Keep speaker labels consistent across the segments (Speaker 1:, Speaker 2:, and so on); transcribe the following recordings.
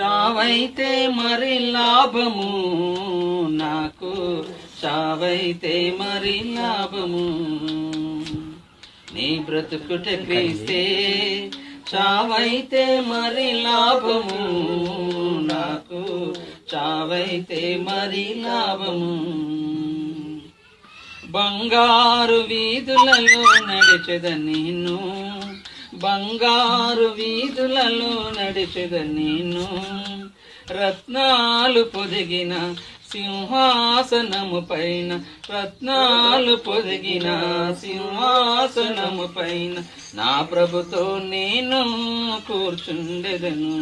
Speaker 1: చావైతే మరి లాభము నాకు చావైతే మరి లాభము. నీ బ్రతుకుట క్రీస్తే చావైతే మరి లాభము నాకు చావైతే మరి లాభము. బంగారు వీధులలో నడిచెద నేను బంగారు వీధులలో నడిచెద నేను. రత్నాలు పొదిగిన సింహాసనము పైన రత్నాలు పొదిగిన సింహాసనము పైన నా ప్రభుతో నేను కూర్చుండెదను.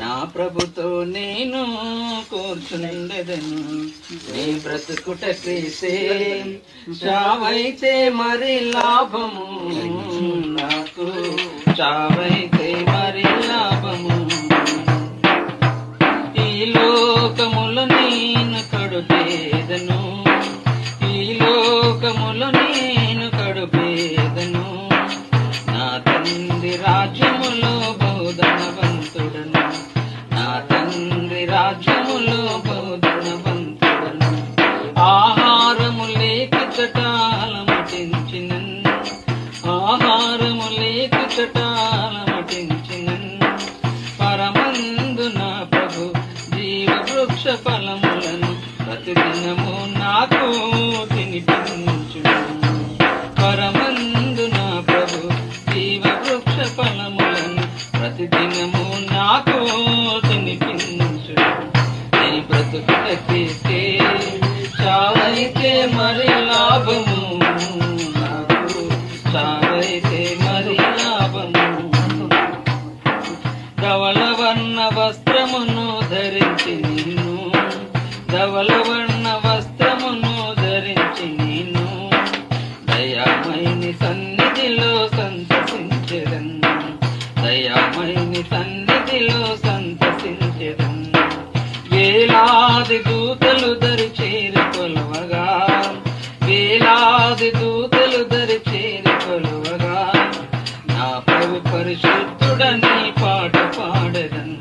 Speaker 1: నా ప్రభుతో నేను కూర్చుండెదను. నీ బ్రతుకుట క్రీసే చావైతే మరి లాభము. నాకు చావైతే దినము నాకు తినిపించును పరమందు నా ప్రభు జీవ వృక్ష ఫలములను ప్రతిదినము నాకు తినిపించు నీ బ్రతుకు మరి లాభము. నాకు చావైతే మరి లాభము. ధవలవర్ణ వస్త్రమును దరి చేరి కొలవగా. వేలాది దూతలు దరి చేరి కొలవగా. నా ప్రభు పరిశుద్ధుడని పాట పాడదన్.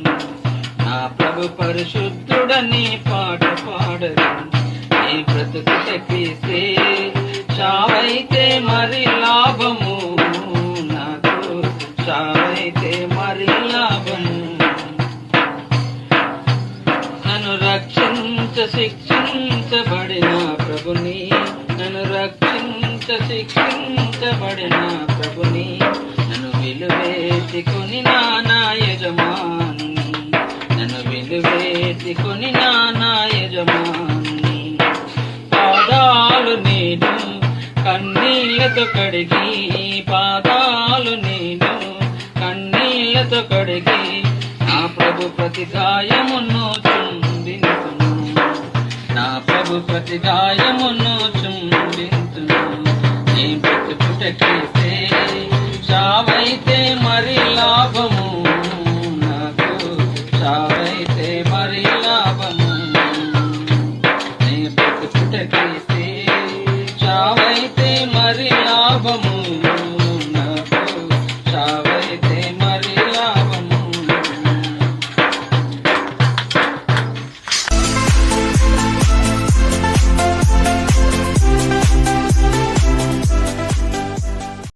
Speaker 1: నా ప్రభు పరిశుద్ధుడని పాట పాడదన్. నీ బ్రతుకు చెప్పేసే చావైతే మరి శిక్షించబడిన ప్రభుని నన్ను రక్షించ శిక్షించబడిన ప్రభుని నన్ను విలువేసి కొని నా యజమానుని నన్ను విలువేసి కొని నా యజమానుని పాదాలు నేను కన్నీళ్ళతో కడిగి పాదాలు నేను కన్నీళ్ళతో కడిగి నా ప్రభు ప్రతి గాయమును నా ప్రతి గాయమును చుంబింతును. నీ చావైతే